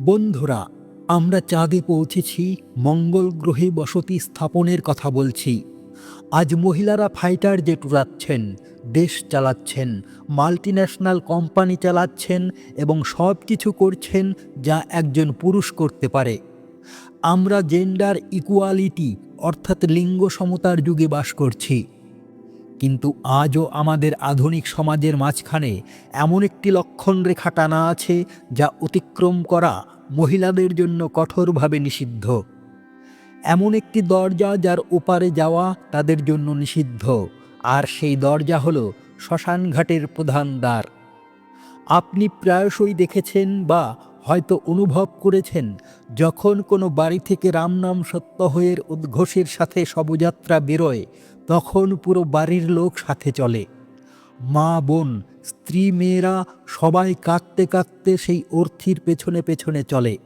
বন্ধুরা, আমরা চাঁদে পৌঁছেছি, মঙ্গল গ্রহে বসতি স্থাপনের কথা বলছি। আজ মহিলারা ফাইটার জেট উড়াচ্ছেন, দেশ চালাচ্ছেন, মাল্টিন্যাশনাল কোম্পানি চালাচ্ছেন এবং সব কিছু করছেন যা একজন পুরুষ করতে পারে। আমরা জেন্ডার ইকুয়ালিটি, অর্থাৎ লিঙ্গ সমতার যুগে বাস করছি। কিন্তু আজও আমাদের আধুনিক সমাজের মাঝখানে এমন একটি লক্ষণ রেখা টানা আছে যা অতিক্রম করা মহিলাদের জন্য কঠোরভাবে নিষিদ্ধ। এমন একটি দরজা যার ওপারে যাওয়া তাদের জন্য নিষিদ্ধ, আর সেই দরজা হলো শ্মশানঘাটের প্রধান দ্বার। আপনি প্রায়শই দেখেছেন বা হয়তো অনুভব করেছেন যখন কোনো বাড়ি থেকে রামনাম সত্যহয়ের উদ্ঘোষের সাথে শবযাত্রা বেরোয়, তখন পুরো বাড়ির লোক সাথে চলে। মা, বোন, স্ত্রী, মেয়েরা সবাই কাঁদতে কাঁদতে সেই অর্থির পেছনে পেছনে চলে।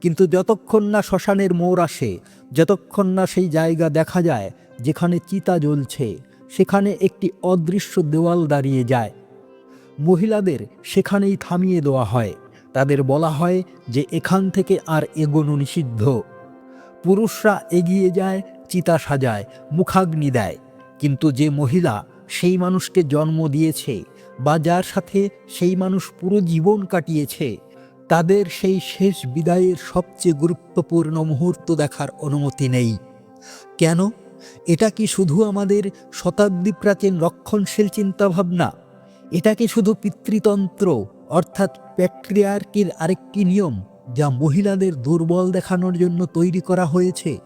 কিন্তু যতক্ষণ না শ্মশানের মোড় আসে, যতক্ষণ না সেই জায়গা দেখা যায় যেখানে চিতা জ্বলছে, সেখানে একটি অদৃশ্য দেওয়াল দাঁড়িয়ে যায়। মহিলাদের সেখানেই থামিয়ে দেওয়া হয়। তাদের বলা হয় যে এখান থেকে আর এগোনো নিষিদ্ধ। পুরুষরা এগিয়ে যায়, চিতা সাজায়, মুখাগ্নি দেয়। কিন্তু যে মহিলা সেই মানুষকে জন্ম দিয়েছে বা যার সাথে সেই মানুষ পুরো জীবন কাটিয়েছে, তাদের সেই শেষ বিদায়ের সবচেয়ে গুরুত্বপূর্ণ মুহূর্ত দেখার অনুমতি নেই। কেন? এটা কি শুধু আমাদের শতাব্দী প্রাচীন রক্ষণশীল চিন্তাভাবনা? এটা কি শুধু পিতৃতন্ত্র অর্থাৎ প্যাট্রিয়ার্কির আরেকটি নিয়ম যা মহিলাদের দুর্বল দেখানোর জন্য তৈরি করা হয়েছে।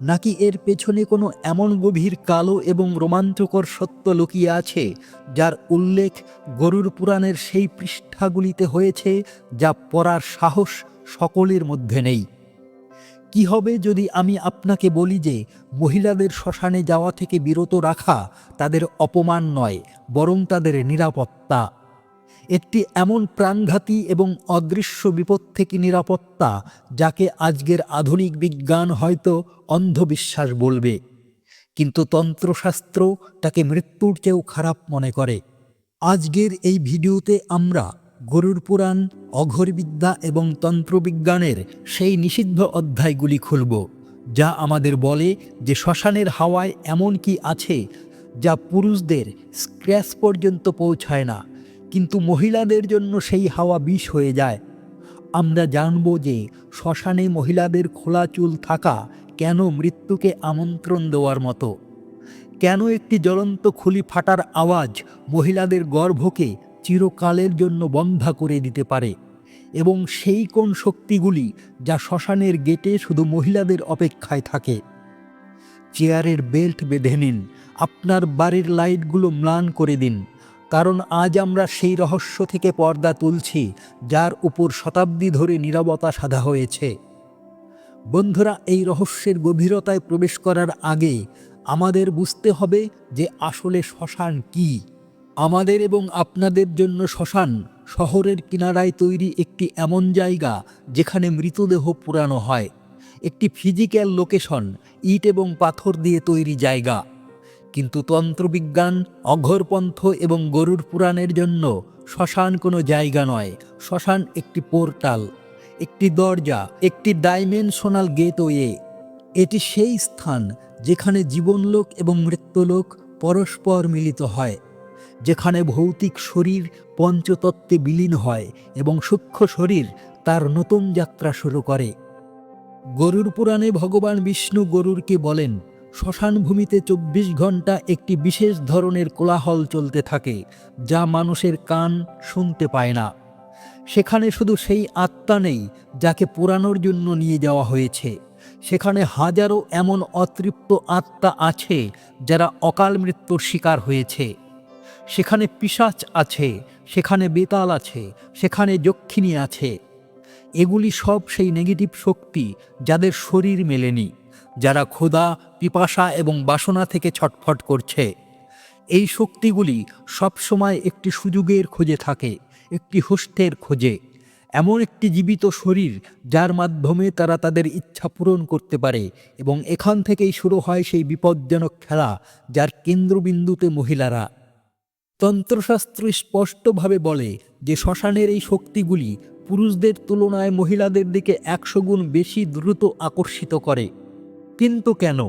নাকি এর পেছনে কোনো এমন গভীর কালো এবং রোমাঞ্চকর সত্য লুকিয়ে আছে, যার উল্লেখ গরুর পুরাণের সেই পৃষ্ঠাগুলিতে হয়েছে, যা পড়ার সাহস সকলের মধ্যে নেই? কি হবে যদি আমি আপনাকে বলি যে মহিলাদের শ্মশানে যাওয়া থেকে বিরত রাখা তাদের অপমান নয়, বরং তাদের নিরাপত্তা? একটি এমন প্রাণঘাতী এবং অদৃশ্য বিপদ থেকে নিরাপত্তা, যাকে আজকের আধুনিক বিজ্ঞান হয়তো অন্ধবিশ্বাস বলবে। কিন্তু তন্ত্রশাস্ত্র তাকে মৃত্যুর চেয়েও খারাপ মনে করে। আজকের এই ভিডিওতে আমরা গরুর পুরাণ, অঘরবিদ্যা এবং তন্ত্রবিজ্ঞানের সেই নিষিদ্ধ অধ্যায়গুলি খুলব, যা আমাদের বলে যে শ্মশানের হাওয়ায় এমন কি আছে, যা পুরুষদের স্ক্র্যাচ পর্যন্ত পৌঁছায় না। কিন্তু মহিলাদের জন্য সেই হাওয়া বিষ হয়ে যায়। আমরা জানব যে শ্মশানে মহিলাদের খোলা চুল থাকা কেন মৃত্যুকে আমন্ত্রণ দেওয়ার মতো। কেন একটি জ্বলন্ত খুলি ফাটার আওয়াজ মহিলাদের গর্ভকে চিরকালের জন্য বন্ধা করে দিতে পারে? এবং সেই কোন শক্তিগুলি যা শ্মশানের গেটে শুধু মহিলাদের অপেক্ষায় থাকে? চেয়ারের বেল্ট বেঁধে নিন, আপনার বাড়ির লাইটগুলো ম্লান করে দিন। কারণ আজ আমরা সেই রহস্য থেকে পর্দা তুলছি, যার উপর শতাব্দী ধরে নীরবতা সাধা হয়েছে। বন্ধুরা, এই রহস্যের গভীরতায় প্রবেশ করার আগে আমাদের বুঝতে হবে যে আসলে শ্মশান কি। আমাদের এবং আপনাদের জন্য শ্মশান শহরের কিনারায় তৈরি একটি এমন জায়গা যেখানে মৃতদেহ পুরানো হয়। একটি ফিজিক্যাল লোকেশন ইট এবং পাথর দিয়ে তৈরি জায়গা। কিন্তু তন্ত্রবিজ্ঞান, অঘরপন্থ এবং গরুর পুরাণের জন্য শ্মশান কোনো জায়গা নয়। শ্মশান একটি পোর্টাল, একটি দরজা, একটি ডাইমেনশনাল গেটওয়ে। এটি সেই স্থান যেখানে জীবনলোক এবং মৃত্যুলোক পরস্পর মিলিত হয়, যেখানে ভৌতিক শরীর পঞ্চতত্ত্বে বিলীন হয় এবং সূক্ষ্ম শরীর তার নতুন যাত্রা শুরু করে। গরুর পুরাণে ভগবান বিষ্ণু গরুরকে বলেন শ্মশান ভূমিতে চব্বিশ ঘণ্টা একটি বিশেষ ধরনের কোলাহল চলতে থাকে, যা মানুষের কান শুনতে পায় না। সেখানে শুধু সেই আত্মা নেই, যাকে পোড়ানোর জন্য নিয়ে যাওয়া হয়েছে। সেখানে হাজারো এমন অতৃপ্ত আত্মা আছে, যারা অকাল মৃত্যুর শিকার হয়েছে। সেখানে পিশাচ আছে, সেখানে বেতাল আছে, সেখানে যক্ষিণী আছে। এগুলি সব সেই নেগেটিভ শক্তি যাদের শরীর মেলেনি, যারা ক্ষুধা পিপাসা এবং বাসনা থেকে ছটফট করছে। এই শক্তিগুলি সবসময় একটি সুযোগের খোঁজে থাকে, একটি হোস্টের খোঁজে। এমন একটি জীবিত শরীর যার মাধ্যমে তারা তাদের ইচ্ছা পূরণ করতে পারে এবং এখান থেকেই শুরু হয় সেই বিপজ্জনক খেলা যার কেন্দ্রবিন্দুতে মহিলারা। তন্ত্রশাস্ত্র স্পষ্টভাবে বলে যে শ্মশানের এই শক্তিগুলি পুরুষদের তুলনায় মহিলাদের দিকে একশো গুণ বেশি দ্রুত আকর্ষিত করে। কিন্তু কেন?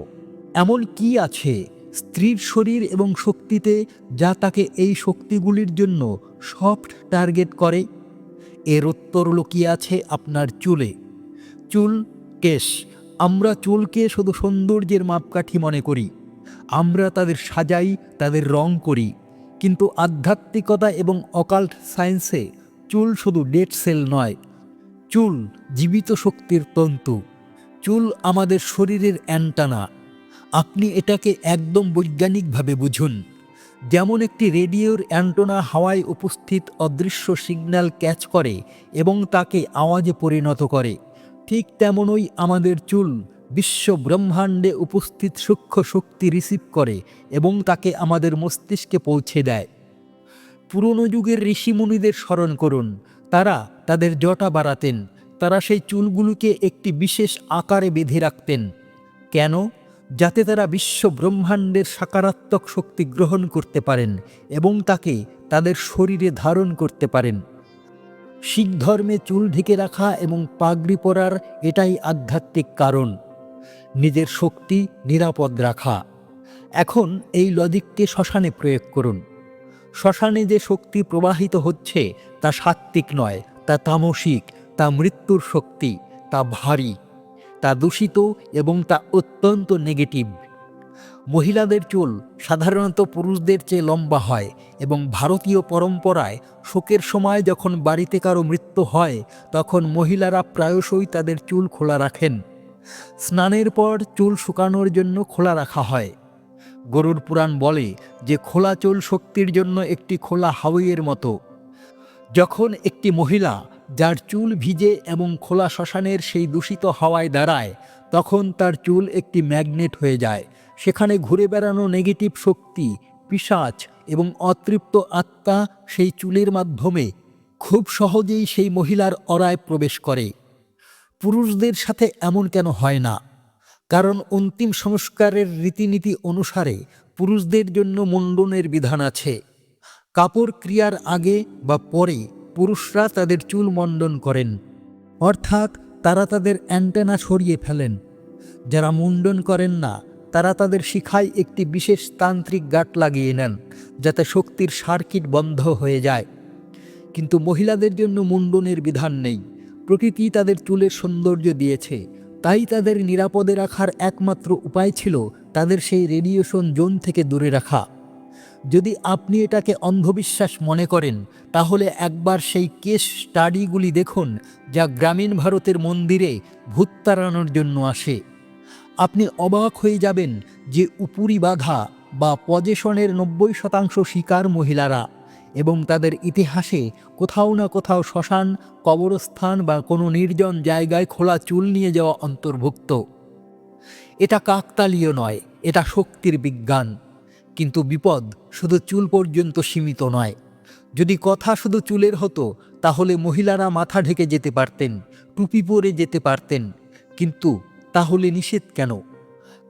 এমন কি আছে স্ত্রীর শরীর এবং শক্তিতে যা তাকে এই শক্তিগুলির জন্য সফট টার্গেট করে? এর উত্তর লুকিয়ে আছে আপনার চুলে। চুল কেশ। আমরা চুলকে শুধু সৌন্দর্যের মাপকাঠি মনে করি। আমরা তাদের সাজাই, তাদের রং করি। কিন্তু আধ্যাত্মিকতা এবং অকাল্ট সায়েন্সে চুল শুধু ডেড সেল নয়। চুল জীবিত শক্তির তন্তু। চুল আমাদের শরীরের অ্যান্টানা। আপনি এটাকে একদম বৈজ্ঞানিকভাবে বুঝুন। যেমন একটি রেডিওর অ্যান্টোনা হাওয়ায় উপস্থিত অদৃশ্য সিগন্যাল ক্যাচ করে এবং তাকে আওয়াজে পরিণত করে। ঠিক তেমনই আমাদের চুল বিশ্ব ব্রহ্মাণ্ডে উপস্থিত সূক্ষ্ম শক্তি রিসিভ করে এবং তাকে আমাদের মস্তিষ্কে পৌঁছে দেয়। পুরনো যুগের ঋষিমুনিদের স্মরণ করুন। তারা তাদের জটা বাড়াতেন। তারা সেই চুলগুলোকে একটি বিশেষ আকারে বেঁধে রাখতেন। কেন? যাতে তারা বিশ্ব ব্রহ্মাণ্ডের সাকারাত্মক শক্তি গ্রহণ করতে পারেন এবং তাকে তাদের শরীরে ধারণ করতে পারেন। শিখ ধর্মে চুল ঢেকে রাখা এবং পাগড়ি পরার এটাই আধ্যাত্মিক কারণ। নিজের শক্তি নিরাপদ রাখা। এখন এই লজিককে শ্মশানে প্রয়োগ করুন। শ্মশানে যে শক্তি প্রবাহিত হচ্ছে, তা সাত্ত্বিক নয়, তা তামসিক, তা মৃত্যুর শক্তি, তা ভারী। তা দূষিত এবং তা অত্যন্ত নেগেটিভ। মহিলাদের চুল সাধারণত পুরুষদের চেয়ে লম্বা হয় এবং ভারতীয় পরম্পরায় শোকের সময় যখন বাড়িতে কারও মৃত্যু হয়, তখন মহিলারা প্রায়শই তাদের চুল খোলা রাখেন। স্নানের পর চুল শুকানোর জন্য খোলা রাখা হয়। গরুর পুরাণ বলে যে খোলা চুল শক্তির জন্য একটি খোলা হাওয়ের মতো। যখন একটি মহিলা যার চুল ভিজে এবং খোলা শ্মশানের সেই দূষিত হাওয়ায় দাঁড়ায়, তখন তার চুল একটি ম্যাগনেট হয়ে যায়। সেখানে ঘুরে বেড়ানো নেগেটিভ শক্তি, পিশাচ এবং অতৃপ্ত আত্মা সেই চুলের মাধ্যমে খুব সহজেই সেই মহিলার অরায় প্রবেশ করে। পুরুষদের সাথে এমন কেন হয় না? কারণ অন্তিম সংস্কারের রীতিনীতি অনুসারে পুরুষদের জন্য মুন্ডনের বিধান আছে। কাপড় ক্রিয়ার আগে বা পরে পুরুষরা তাদের চুল মণ্ডন করেন, অর্থাৎ তারা তাদের অ্যান্টেনা সরিয়ে ফেলেন। যারা মুন্ডন করেন না, তারা তাদের শিখায় একটি বিশেষ তান্ত্রিক গাঁট লাগিয়ে নেন, যাতে শক্তির সার্কিট বন্ধ হয়ে যায়। কিন্তু মহিলাদের জন্য মুন্ডনের বিধান নেই। প্রকৃতি তাদের চুলের সৌন্দর্য দিয়েছে। তাই তাদের নিরাপদে রাখার একমাত্র উপায় ছিল তাদের সেই রেডিয়েশন জোন থেকে দূরে রাখা। যদি আপনি এটাকে অন্ধবিশ্বাস মনে করেন, তাহলে একবার সেই কেস স্টাডিগুলি দেখুন যা গ্রামীণ ভারতের মন্দিরে ভূত তাড়ানোর জন্য আসে। আপনি অবাক হয়ে যাবেন যে উপরি বাধা বা পজেশনের নব্বই শতাংশ শিকার মহিলারা এবং তাদের ইতিহাসে কোথাও না কোথাও শ্মশান, কবরস্থান বা কোনো নির্জন জায়গায় খোলা চুল নিয়ে যাওয়া অন্তর্ভুক্ত। এটা কাকতালীয় নয়, এটা শক্তির বিজ্ঞান। কিন্তু বিপদ শুধু চুল পর্যন্ত সীমিত নয়। যদি কথা শুধু চুলের হতো, তাহলে মহিলারা মাথা ঢেকে যেতে পারতেন, টুপি পরে যেতে পারতেন। কিন্তু তাহলে নিষেধ কেন?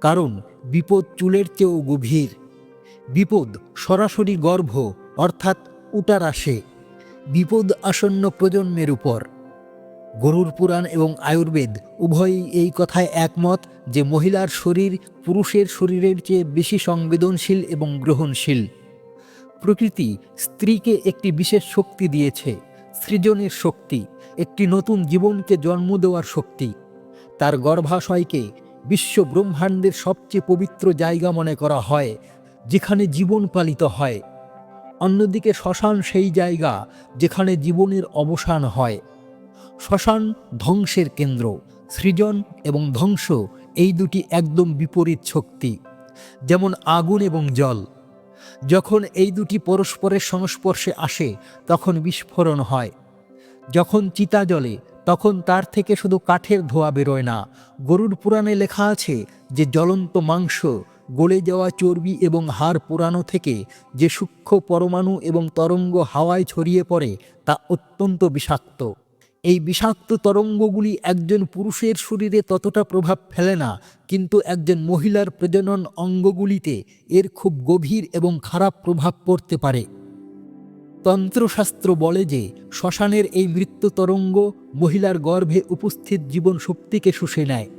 কারণ বিপদ চুলের চেয়েও গভীর। বিপদ সরাসরি গর্ভ, অর্থাৎ উটার আসে। বিপদ আসন্ন প্রজন্মের উপর। গরুর পুরাণ এবং আয়ুর্বেদ উভয়ই এই কথায় একমত যে মহিলার শরীর পুরুষের শরীরের চেয়ে বেশি সংবেদনশীল এবং গ্রহণশীল। প্রকৃতি স্ত্রীকে একটি বিশেষ শক্তি দিয়েছে, সৃজনের শক্তি, একটি নতুন জীবনকে জন্ম দেওয়ার শক্তি। তার গর্ভাশয়কে বিশ্ব ব্রহ্মাণ্ডের সবচেয়ে পবিত্র জায়গা মনে করা হয়, যেখানে জীবন পালিত হয়। অন্যদিকে শ্মশান সেই জায়গা, যেখানে জীবনের অবসান হয়। শ্মশান ধ্বংসের কেন্দ্র, সৃজন এবং ধ্বংস এই দুটি একদম বিপরীত শক্তি, যেমন আগুন এবং জল। যখন এই দুটি পরস্পরের সংস্পর্শে আসে, তখন বিস্ফোরণ হয়। যখন চিতা জ্বলে, তখন তার থেকে শুধু কাঠের ধোয়া বেরোয় না। গরুর পুরাণে লেখা আছে যে জ্বলন্ত মাংস, গলে যাওয়া চর্বি এবং হাড় পুরানো থেকে যে সূক্ষ্ম পরমাণু এবং তরঙ্গ হাওয়ায় ছড়িয়ে পড়ে, তা অত্যন্ত বিষাক্ত। এই বিষাক্ত তরঙ্গগুলি একজন পুরুষের শরীরে ততটা প্রভাব ফেলে না, কিন্তু একজন মহিলার প্রজনন অঙ্গগুলিতে এর খুব গভীর এবং খারাপ প্রভাব পড়তে পারে। তন্ত্রশাস্ত্র বলে যে, শ্মশানের এই মৃত্যু তরঙ্গ মহিলার গর্ভে উপস্থিত জীবন শক্তিকে শুষে নেয়।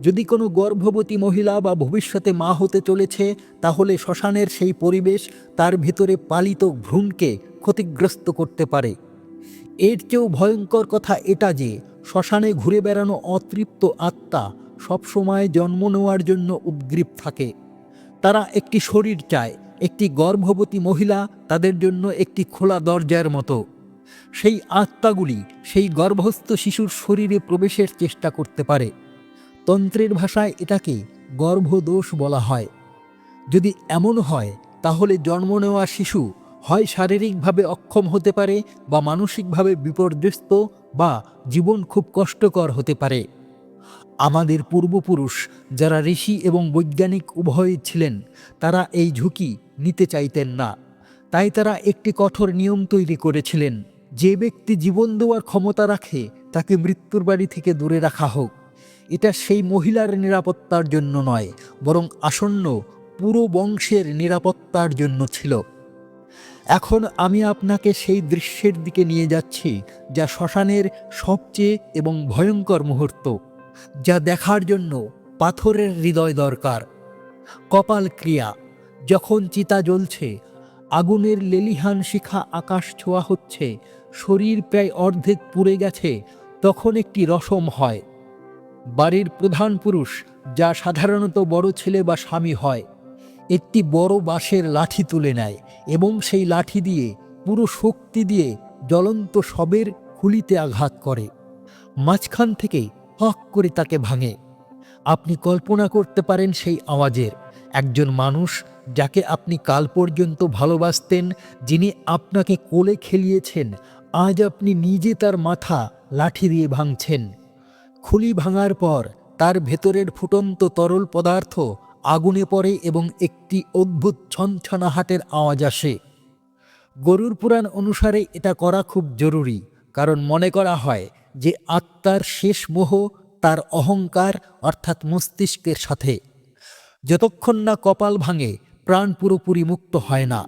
যদি কোনো গর্ভবতী মহিলা বা ভবিষ্যতে মা হতে চলেছে, তাহলে শ্মশানের সেই পরিবেশ তার ভিতরে পালিত ভ্রূণকে ক্ষতিগ্রস্ত করতে পারে। এর চেয়েও ভয়ঙ্কর কথা এটা যে, শ্মশানে ঘুরে বেড়ানো অতৃপ্ত আত্মা সবসময় জন্ম নেওয়ার জন্য উদ্গ্রীব থাকে। তারা একটি শরীর চায়, একটি গর্ভবতী মহিলা তাদের জন্য একটি খোলা দরজার মতো। সেই আত্মাগুলি সেই গর্ভস্থ শিশুর শরীরে প্রবেশের চেষ্টা করতে পারে। তন্ত্রের ভাষায় এটাকে গর্ভদোষ বলা হয়। যদি এমন হয়, তাহলে জন্ম নেওয়া শিশু হয় শারীরিকভাবে অক্ষম হতে পারে বা মানসিকভাবে বিপর্যস্ত বা জীবন খুব কষ্টকর হতে পারে। আমাদের পূর্বপুরুষ যারা ঋষি এবং বৈজ্ঞানিক উভয়ই ছিলেন, তারা এই ঝুঁকি নিতে চাইতেন না। তাই তারা একটি কঠোর নিয়ম তৈরি করেছিলেন, যে ব্যক্তি জীবন দেওয়ার ক্ষমতা রাখে, তাকে মৃত্যুর বাড়ি থেকে দূরে রাখা হোক। এটা সেই মহিলার নিরাপত্তার জন্য নয়, বরং আসন্ন পুরো বংশের নিরাপত্তার জন্য ছিল। এখন আমি আপনাকে সেই দৃশ্যের দিকে নিয়ে যাচ্ছি, যা শ্মশানের সবচেয়ে এবং ভয়ঙ্কর মুহূর্ত, যা দেখার জন্য পাথরের হৃদয় দরকার। কপাল ক্রিয়া, যখন চিতা জ্বলছে, আগুনের লেলিহান শিখা আকাশ ছোঁয়া হচ্ছে, শরীর প্রায় অর্ধেক পুড়ে গেছে, তখন একটি রসম হয়। বাড়ির প্রধান পুরুষ, যা সাধারণত বড় ছেলে বা স্বামী হয় একটি বড় বাঁশের লাঠি তুলে নেয় এবং সেই লাঠি দিয়ে পুরো শক্তি দিয়ে জ্বলন্ত শবের খুলিতে আঘাত করে। মাঝখান থেকে হক করে তাকে ভাঙে। আপনি কল্পনা করতে পারেন সেই আওয়াজের। একজন মানুষ যাকে আপনি কাল পর্যন্ত ভালোবাসতেন, যিনি আপনাকে কোলে খেলিয়েছেন, আজ আপনি নিজে তার মাথা লাঠি দিয়ে ভাঙছেন। খুলি ভাঙার পর তার ভেতরের ফুটন্ত তরল পদার্থ আগুনে পড়ে এবং একটি অদ্ভুত ছনছনা ছনছনাহাটের আওয়াজ আসে। গরুর পুরাণ অনুসারে এটা করা খুব জরুরি, কারণ মনে করা হয় যে আত্মার শেষ মোহ তার অহংকার অর্থাৎ মস্তিষ্কের সাথে। যতক্ষণ না কপাল ভাঙে, প্রাণ পুরোপুরি মুক্ত হয় না।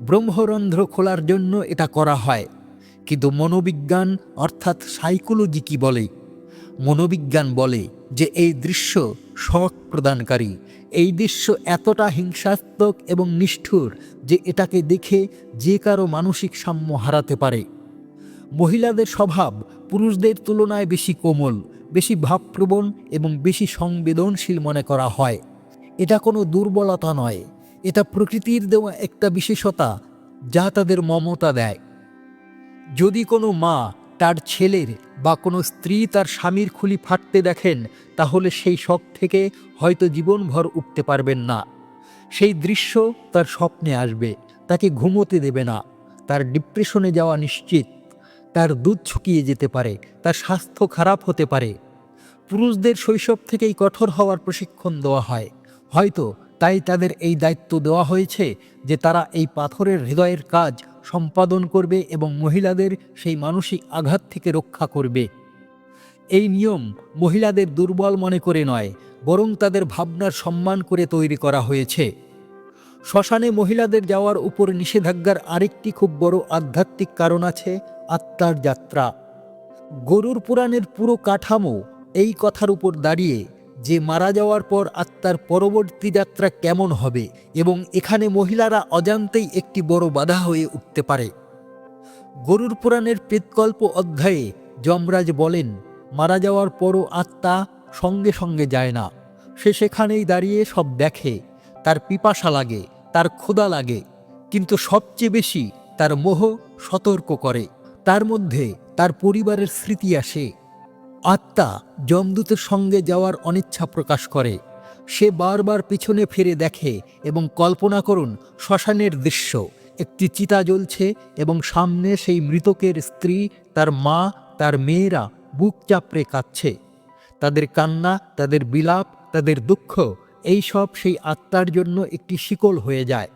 ব্রহ্মরন্ধ্র খোলার জন্য এটা করা হয়, কিন্তু মনোবিজ্ঞান অর্থাৎ সাইকোলজি কি বলে? মনোবিজ্ঞান বলে যে এই দৃশ্য শখ প্রদানকারী এই দৃশ্য এতটা হিংসাত্মক এবং নিষ্ঠুর যে এটাকে দেখে যে কারও মানসিক সাম্য হারাতে পারে। মহিলাদের স্বভাব পুরুষদের তুলনায় বেশি কোমল, বেশি ভাবপ্রবণ এবং বেশি সংবেদনশীল মনে করা হয়। এটা কোনো দুর্বলতা নয়, এটা প্রকৃতির দেওয়া একটা বিশেষতা যা তাদের মমতা দেয়। যদি কোনো মা তার ছেলের বা কোনো স্ত্রী তার স্বামীর খুলি ফাটতে দেখেন তাহলে সেই শখ থেকে হয়তো জীবনভর উঠতে পারবেন না। সেই দৃশ্য তার স্বপ্নে আসবে, তাকে ঘুমোতে দেবে না, তার ডিপ্রেশনে যাওয়া নিশ্চিত, তার দুধ ছুকিয়ে যেতে পারে, তার স্বাস্থ্য খারাপ হতে পারে। পুরুষদের শৈশব থেকেই কঠোর হওয়ার প্রশিক্ষণ দেওয়া হয়। হয়তো তাই তাদের এই দায়িত্ব দেওয়া হয়েছে যে তারা এই পাথরের হৃদয়ের কাজ সম্পাদন করবে এবং মহিলাদের সেই মানসিক আঘাত থেকে রক্ষা করবে। এই নিয়ম মহিলাদের দুর্বল মনে করে নয়, বরং তাদের ভাবনার সম্মান করে তৈরি করা হয়েছে। শ্মশানে মহিলাদের যাওয়ার উপর নিষেধাজ্ঞার আরেকটি খুব বড় আধ্যাত্মিক কারণ আছে আত্মার যাত্রা। গরুর পুরাণের পুরো কাঠামো এই কথার উপর দাঁড়িয়ে যে মারা যাওয়ার পর আত্মার পরবর্তী যাত্রা কেমন হবে এবং এখানে মহিলারা অজান্তেই একটি বড় বাধা হয়ে উঠতে পারে। গরুর পুরাণের প্রেতকল্প অধ্যায়ে যমরাজ বলেন মারা যাওয়ার পরও আত্মা সঙ্গে সঙ্গে যায় না। সে সেখানেই দাঁড়িয়ে সব দেখে, তার পিপাসা লাগে, তার ক্ষুধা লাগে, কিন্তু সবচেয়ে বেশি তার মোহ সতর্ক করে। তার মধ্যে তার পরিবারের স্মৃতি আসে। আত্মা যমদূতের সঙ্গে যাওয়ার অনিচ্ছা প্রকাশ করে। সে বারবার পিছনে ফিরে দেখে এবং কল্পনা করুন, শ্মশানের দৃশ্য। একটি চিতা জ্বলছে এবং সামনে সেই মৃতকের স্ত্রী, তার মা, তার মেয়েরা বুক চাপড়ে কাঁদছে। তাদের কান্না, তাদের বিলাপ, তাদের দুঃখ, এই সব সেই আত্মার জন্য একটি শিকল হয়ে যায়।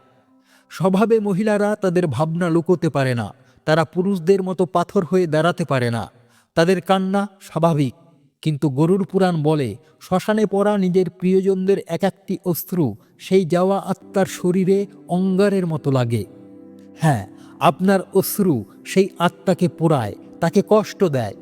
স্বভাবে মহিলারা তাদের ভাবনা লুকোতে পারে না, তারা পুরুষদের মতো পাথর হয়ে দাঁড়াতে পারে না। তাদের কান্না স্বাভাবিক, কিন্তু গরুর পুরাণ বলে, শ্মশানে পড়া নিজের প্রিয়জনদের এক একটি অশ্রু, সেই যাওয়া আত্মার শরীরে অঙ্গারের মতো লাগে। হ্যাঁ আপনার অশ্রু সেই আত্মাকে পোড়ায়, তাকে কষ্ট দেয়।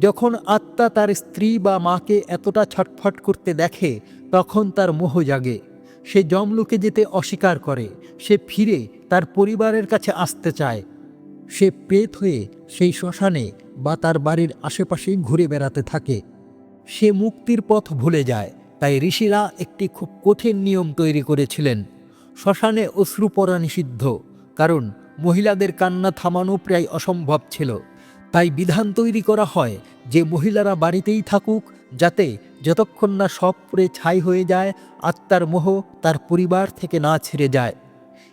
যখন আত্মা তার স্ত্রী বা মাকে এতটা ছটফট করতে দেখে, তখন তার মোহ জাগে। সে জমলুকে যেতে অস্বীকার করে। সে ফিরে তার পরিবারের কাছে আসতে চায়। সে প্রেত হয়ে সেই শ্মশানে বা তার বাড়ির আশেপাশে ঘুরে বেড়াতে থাকে। সে মুক্তির পথ ভুলে যায়। তাই ঋষিরা একটি খুব কঠিন নিয়ম তৈরি করেছিলেন। শ্মশানে অশ্রু পড়া নিষিদ্ধ, কারণ মহিলাদের কান্না থামানো প্রায় অসম্ভব ছিল। তাই বিধান তৈরি করা হয় যে মহিলারা বাড়িতেই থাকুক, যাতে যতক্ষণ না সব পুড়ে ছাই হয়ে যায়, আত্মার মোহ তার পরিবার থেকে না ছেড়ে যায়।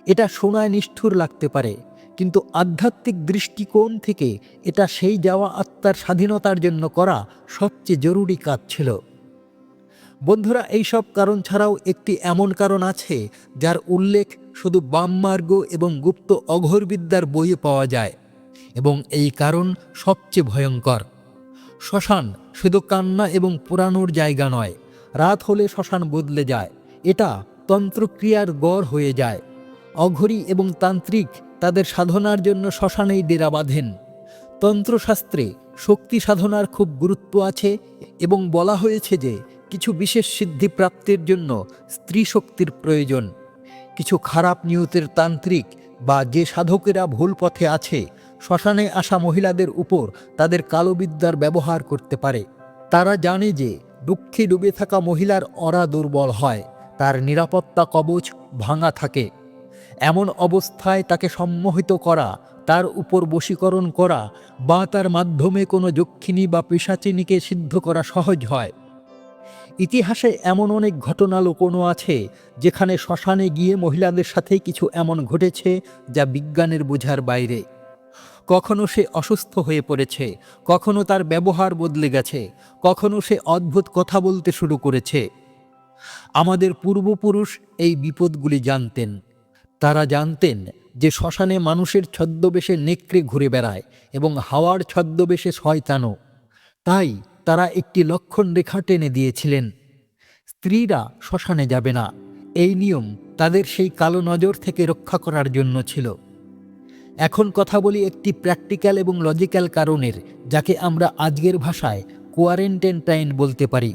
এটা শোনায় নিষ্ঠুর লাগতে পারে, কিন্তু আধ্যাত্মিক দৃষ্টিকোণ থেকে এটা সেই যাওয়া আত্মার স্বাধীনতার জন্য করা সবচেয়ে জরুরি কাজ ছিল। বন্ধুরা, এইসব কারণ ছাড়াও একটি এমন কারণ আছে, যার উল্লেখ শুধু বামমার্গ এবং গুপ্ত অঘোরবিদ্যার বইয়ে পাওয়া যায়। এবং এই কারণ সবচেয়ে ভয়ঙ্কর। শ্মশান শুধু কান্না এবং পুরানোর জায়গা নয়, রাত হলে শ্মশান বদলে যায়, এটা তন্ত্রক্রিয়ার গড় হয়ে যায়। অঘরী এবং তান্ত্রিক তাদের সাধনার জন্য শ্মশানেই ডেরা বাঁধেন। তন্ত্রশাস্ত্রে শক্তি সাধনার খুব গুরুত্ব আছে এবং বলা হয়েছে যে কিছু বিশেষ সিদ্ধি প্রাপ্তির জন্য স্ত্রী শক্তির প্রয়োজন। কিছু খারাপ নিয়তের তান্ত্রিক বা যে সাধকেরা ভুল পথে আছে শ্মশানে আসা মহিলাদের উপর তাদের কালো বিদ্যার ব্যবহার করতে পারে। তারা জানে যে দুঃখে ডুবে থাকা মহিলার অরা দুর্বল হয়, তার নিরাপত্তা কবচ ভাঙা থাকে। এমন অবস্থায় তাকে সম্মোহিত করা, তার উপর বশীকরণ করা বা তার মাধ্যমে কোনো যক্ষিণী বা পেশাচিনীকে সিদ্ধ করা সহজ হয়। ইতিহাসে এমন অনেক ঘটনা লুকোনো আছে, যেখানে শ্মশানে গিয়ে মহিলাদের সাথে কিছু এমন ঘটেছে, যা বিজ্ঞানের বোঝার বাইরে। কখনো সে অসুস্থ হয়ে পড়েছে, কখনো তার ব্যবহার বদলে গেছে, কখনো সে অদ্ভুত কথা বলতে শুরু করেছে। আমাদের পূর্বপুরুষ এই বিপদগুলি জানতেন। তারা জানতেন যে শ্মশানে মানুষের ছদ্মবেশে নেকড়ে ঘুরে বেড়ায় এবং হাওয়ার ছদ্মবেশে শয়তানো তাই তারা একটি লক্ষণ রেখা টেনে দিয়েছিলেন। স্ত্রীরা শ্মশানে যাবে না। এই নিয়ম তাদের সেই কালো নজর থেকে রক্ষা করার জন্য ছিল। এখন কথা বলি একটি প্র্যাকটিক্যাল এবং লজিক্যাল কারণের, যাকে আমরা আজকের ভাষায় কোয়ারেন্টাইন টাইন বলতে পারি।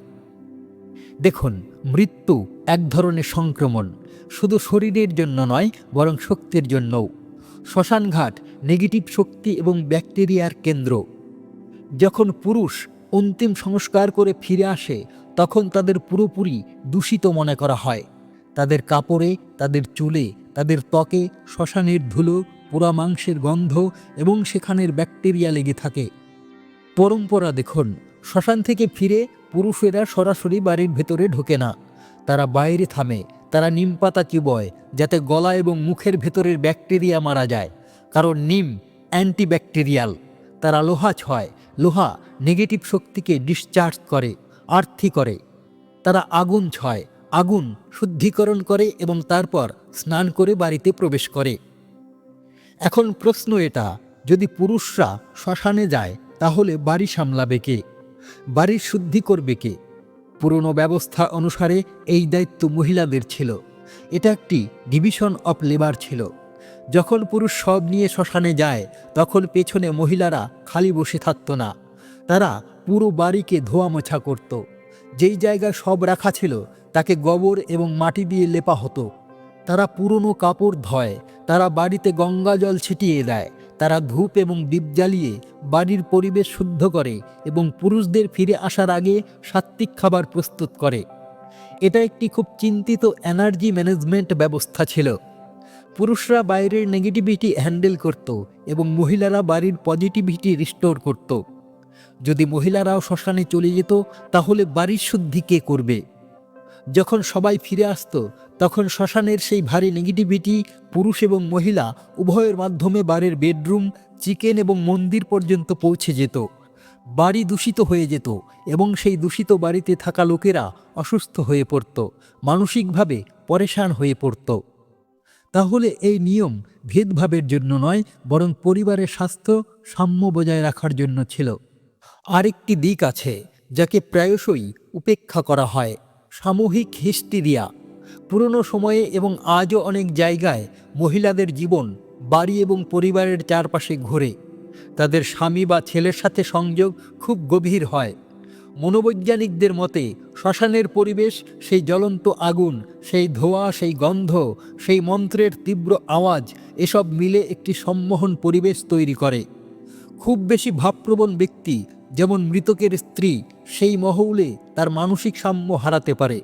দেখুন, মৃত্যু এক ধরনের সংক্রমণ, শুধু শরীরের জন্য নয়, বরং শক্তির জন্যও। শ্মশানঘাট নেগেটিভ শক্তি এবং ব্যাকটেরিয়ার কেন্দ্র। যখন পুরুষ অন্তিম সংস্কার করে ফিরে আসে, তখন তাদের পুরোপুরি দূষিত মনে করা হয়। তাদের কাপড়ে, তাদের চুলে, তাদের ত্বকে, শ্মশানের ধুলো পোড়া মাংসের গন্ধ এবং সেখানের ব্যাকটেরিয়া লেগে থাকে। পরম্পরা দেখুন, শ্মশান থেকে ফিরে পুরুষেরা সরাসরি বাড়ির ভেতরে ঢোকে না। তারা বাইরে থামে, তারা নিম পাতা চিবয়, যাতে গলা এবং মুখের ভেতরের ব্যাকটেরিয়া মারা যায়। কারণ নিম অ্যান্টিব্যাকটেরিয়াল। তারা লোহা ছয়, লোহা নেগেটিভ শক্তিকে ডিসচার্জ করে আর্থি করে। তারা আগুন ছয়, আগুন শুদ্ধিকরণ করে এবং তারপর স্নান করে বাড়িতে প্রবেশ করে। এখন প্রশ্ন এটা, যদি পুরুষরা শ্মশানে যায়, তাহলে বাড়ি সামলাবে কে? বাড়ির শুদ্ধি করবে কে? পুরনো ব্যবস্থা অনুসারে এই দায়িত্ব মহিলাদের ছিল। এটা একটি ডিভিশন অফ লেবার ছিল। যখন পুরুষ সব নিয়ে শ্মশানে যায়, তখন পেছনে মহিলারা খালি বসে থাকতো না। তারা পুরো বাড়িকে ধোয়া মোছা করত। যেই জায়গায় সব রাখা ছিল, তাকে গোবর এবং মাটি দিয়ে লেপা হতো। তারা পুরনো কাপড় ধয়, তারা বাড়িতে গঙ্গা জল ছিটিয়ে দেয়, তারা ধূপ এবং দীপ জ্বালিয়ে বাড়ির পরিবেশ শুদ্ধ করে এবং পুরুষদের ফিরে আসার আগে সাত্ত্বিক খাবার প্রস্তুত করে। এটা একটি খুব চিন্তিত এনার্জি ম্যানেজমেন্ট ব্যবস্থা ছিল। পুরুষরা বাইরের নেগেটিভিটি হ্যান্ডেল করত এবং মহিলারা বাড়ির পজিটিভিটি রিস্টোর করত। যদি মহিলারাও শ্মশানে চলে যেত, তাহলে বাড়ির শুদ্ধি কে করবে? যখন সবাই ফিরে আসতো, তখন শ্মশানের সেই ভারী নেগেটিভিটি পুরুষ এবং মহিলা উভয়ের মাধ্যমে বাড়ির বেডরুম, চিকেন এবং মন্দির পর্যন্ত পৌঁছে যেত। বাড়ি দূষিত হয়ে যেত এবং সেই দূষিত বাড়িতে থাকা লোকেরা অসুস্থ হয়ে পড়ত, মানসিকভাবে পরেশান হয়ে পড়ত। তাহলে এই নিয়ম ভেদভাবের জন্য নয়, বরং পরিবারের স্বাস্থ্য সাম্য বজায় রাখার জন্য ছিল। আরেকটি দিক আছে, যাকে প্রায়শই উপেক্ষা করা হয়। সামূহিক হিস্টিরিয়া। পুরনো সময়ে এবং আজও অনেক জায়গায় মহিলাদের জীবন বাড়ি এবং পরিবারের চারপাশে ঘোরে। তাদের স্বামী বা ছেলের সাথে সংযোগ খুব গভীর হয়। মনোবৈজ্ঞানিকদের মতে, শ্মশানের পরিবেশ, সেই জ্বলন্ত আগুন, সেই ধোঁয়া, সেই গন্ধ, সেই মন্ত্রের তীব্র আওয়াজ, এসব মিলে একটি সম্মোহন পরিবেশ তৈরি করে। খুব বেশি ভাবপ্রবণ ব্যক্তি যেমন মৃতকের স্ত্রী, সেই মহৌলে তার মানসিক সাম্য হারাতে পারে।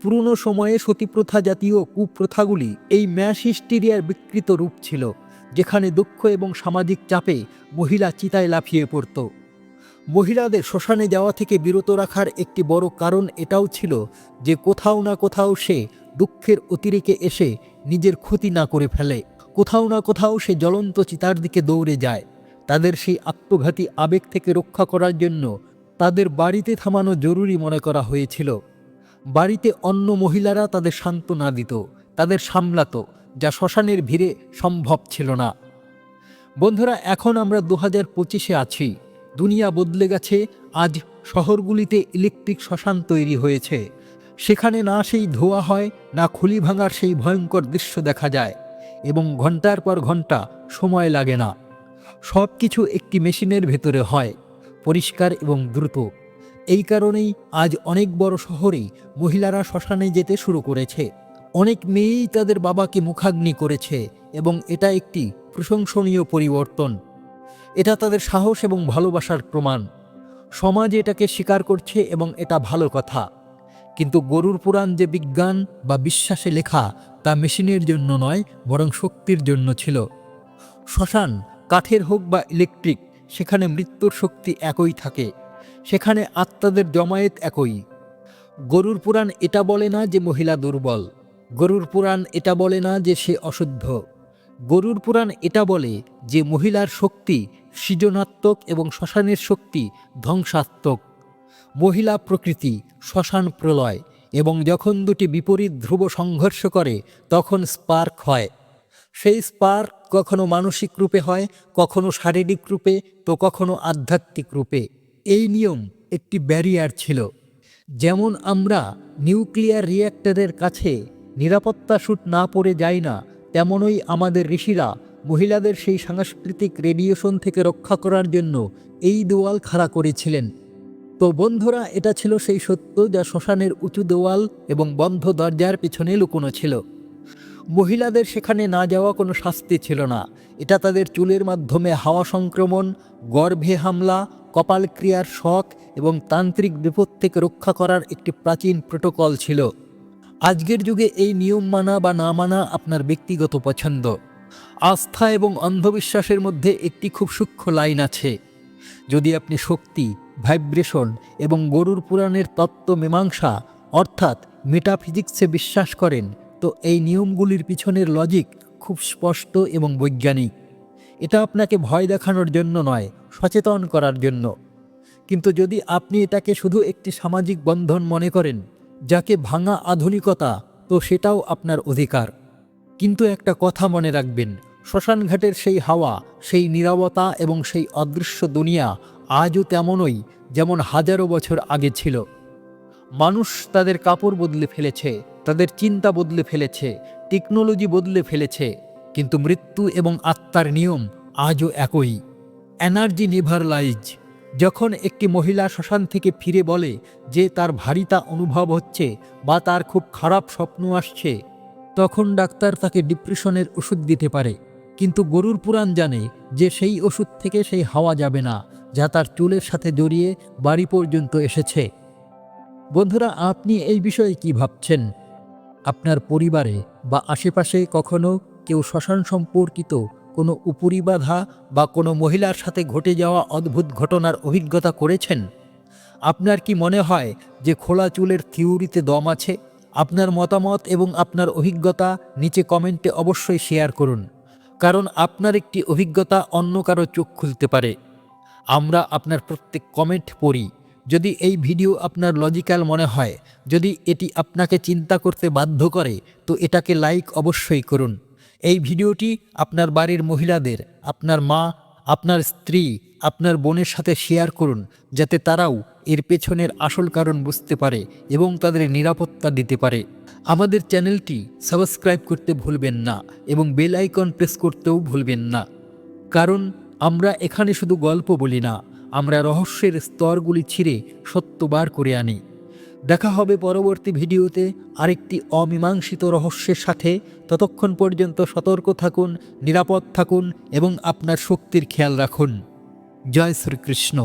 পুরনো সময়ে সতীপ্রথা জাতীয় কুপ্রথাগুলি এই ম্যাশ হিস্টিরিয়ার বিকৃত রূপ ছিল, যেখানে দুঃখ এবং সামাজিক চাপে মহিলা চিতায় লাফিয়ে পড়ত। মহিলাদের শ্মশানে যাওয়া থেকে বিরত রাখার একটি বড় কারণ এটাও ছিল যে কোথাও না কোথাও সে দুঃখের অতিরেকে এসে নিজের ক্ষতি না করে ফেলে, কোথাও না কোথাও সে জ্বলন্ত চিতার দিকে দৌড়ে যায়। তাদের সেই আত্মঘাতী আবেগ থেকে রক্ষা করার জন্য তাদের বাড়িতে থামানো জরুরি মনে করা হয়েছিল। বাড়িতে অন্য মহিলারা তাদের সান্ত্বনা দিত, তাদের সামলাত, যা শ্মশানের ভিড়ে সম্ভব ছিল না। বন্ধুরা, এখন আমরা দু হাজার পঁচিশে আছি। দুনিয়া বদলে গেছে, আজ শহরগুলিতে ইলেকট্রিক শ্মশান তৈরি হয়েছে। সেখানে না সেই ধোয়া হয়, না খুলি ভাঙার সেই ভয়ঙ্কর দৃশ্য দেখা যায়। এবং ঘণ্টার পর ঘণ্টা সময় লাগে না। সব কিছু একটি মেশিনের ভেতরে হয়, পরিষ্কার এবং দ্রুত। এই কারণেই আজ অনেক বড় শহরেই মহিলারা শ্মশানে যেতে শুরু করেছে। অনেক মেয়েই তাদের বাবাকে মুখাগ্নি করেছে এবং এটা একটি প্রশংসনীয় পরিবর্তন। এটা তাদের সাহস এবং ভালোবাসার প্রমাণ। সমাজ এটাকে স্বীকার করছে এবং এটা ভালো কথা। কিন্তু গরুর পুরাণ যে বিজ্ঞান বা বিশ্বাসে লেখা তা মেশিনের জন্য নয়, বরং শক্তির জন্য ছিল। শ্মশান কাঠের হোক বা ইলেকট্রিক, সেখানে মৃত্যুর শক্তি একই থাকে, সেখানে আত্মাদের জমায়েত একই। গরুর পুরাণ এটা বলে না যে মহিলা দুর্বল, গরুর পুরাণ এটা বলে না যে সে অশুদ্ধ। গরুর পুরাণ এটা বলে যে মহিলার শক্তি সৃজনাত্মক এবং শ্মশানের শক্তি ধ্বংসাত্মক। মহিলা প্রকৃতি, শ্মশান প্রলয় এবং যখন দুটি বিপরীত ধ্রুব সংঘর্ষ করে, তখন স্পার্ক হয়। সেই স্পার্ক কখনো মানসিক রূপে হয়, কখনো শারীরিক রূপে, তো কখনো আধ্যাত্মিক রূপে। এই নিয়ম একটি ব্যারিয়ার ছিল। যেমন আমরা নিউক্লিয়ার রিয়্যাক্টরের কাছে নিরাপত্তা স্যুট না পড়ে যাই না, তেমনই আমাদের ঋষিরা মহিলাদের সেই সাংস্কৃতিক রেডিয়েশন থেকে রক্ষা করার জন্য এই দেওয়াল খাড়া করেছিলেন। তো বন্ধুরা, এটা ছিল সেই সত্য যা শ্মশানের উঁচু দেওয়াল এবং বন্ধ দরজার পিছনে লুকোনো ছিল। মহিলাদের সেখানে না যাওয়া কোনো শাস্তি ছিল না। এটা তাদের চুলের মাধ্যমে হাওয়া সংক্রমণ, গর্ভে হামলা কপাল ক্রিয়ার শখ এবং তান্ত্রিক বিপদ থেকে রক্ষা করার একটি প্রাচীন প্রোটোকল ছিল। আজকের যুগে এই নিয়ম মানা বা না মানা আপনার ব্যক্তিগত পছন্দ। আস্থা এবং অন্ধবিশ্বাসের মধ্যে একটি খুব সূক্ষ্ম লাইন আছে। যদি আপনি শক্তি, ভাইব্রেশন এবং গরুর পুরাণের তত্ত্ব মীমাংসা, অর্থাৎ মেটাফিজিক্সে বিশ্বাস করেন তো এই নিয়মগুলির পিছনের লজিক খুব স্পষ্ট এবং বৈজ্ঞানিক। এটা আপনাকে ভয় দেখানোর জন্য নয়, সচেতন করার জন্য। কিন্তু যদি আপনি এটাকে শুধু একটি সামাজিক বন্ধন মনে করেন, যাকে ভাঙা আধুনিকতা, তো সেটাও আপনার অধিকার। কিন্তু একটা কথা মনে রাখবেন, শ্মশানঘাটের সেই হাওয়া, সেই নীরবতা এবং সেই অদৃশ্য দুনিয়া আজও তেমনই যেমন হাজারো বছর আগে ছিল। মানুষ তাদের কাপড় বদলে ফেলেছে তাদের চিন্তা বদলে ফেলেছে টেকনোলজি বদলে ফেলেছে, কিন্তু মৃত্যু এবং আত্মার নিয়ম আজও একই। এনার্জি নেভার লাইজ যখন একটি মহিলা শ্মশান থেকে ফিরে বলে যে তার ভারিতা অনুভব হচ্ছে বা তার খুব খারাপ স্বপ্ন আসছে, তখন ডাক্তার তাকে ডিপ্রেশনের ওষুধ দিতে পারে। কিন্তু গরুর পুরাণ জানে যে সেই ওষুধ থেকে সেই হাওয়া যাবে না, যা তার চুলের সাথে জড়িয়ে বাড়ি পর্যন্ত এসেছে। বন্ধুরা, আপনি এই বিষয়ে কি ভাবছেন? আপনার পরিবারে বা আশেপাশে কখনো কেউ শ্মশান সম্পর্কিত কোনো উপরিবাধা বা কোনো মহিলার সাথে ঘটে যাওয়া অদ্ভুত ঘটনার অভিজ্ঞতা করেছেন? আপনার কি মনে হয় যে খোলা চুলের থিওরিতে দম আছে? আপনার মতামত এবং আপনার অভিজ্ঞতা নিচে কমেন্টে অবশ্যই শেয়ার করুন, কারণ আপনার একটি অভিজ্ঞতা অন্য কারও চোখ খুলতে পারে। আমরা আপনার প্রত্যেক কমেন্ট পড়ি যদি এই ভিডিও আপনার লজিক্যাল মনে হয়, যদি এটি আপনাকে চিন্তা করতে বাধ্য করে, তো এটাকে লাইক অবশ্যই করুন। এই ভিডিওটি আপনার বাড়ির মহিলাদের, আপনার মা, আপনার স্ত্রী, আপনার বোনের সাথে শেয়ার করুন, যাতে তারাও এর পেছনের আসল কারণ বুঝতে পারে এবং তাদের নিরাপত্তা দিতে পারে। আমাদের চ্যানেলটি সাবস্ক্রাইব করতে ভুলবেন না এবং বেল আইকন প্রেস করতেও ভুলবেন না। কারণ আমরা এখানে শুধু গল্প বলি না আমরা রহস্যের স্তরগুলি ছিঁড়ে সত্য বার করে আনি। দেখা হবে পরবর্তী ভিডিওতে আরেকটি অমীমাংসিত রহস্যের সাথে। ততক্ষণ পর্যন্ত সতর্ক থাকুন, নিরাপদ থাকুন এবং আপনার শক্তির খেয়াল রাখুন। জয় শ্রীকৃষ্ণ।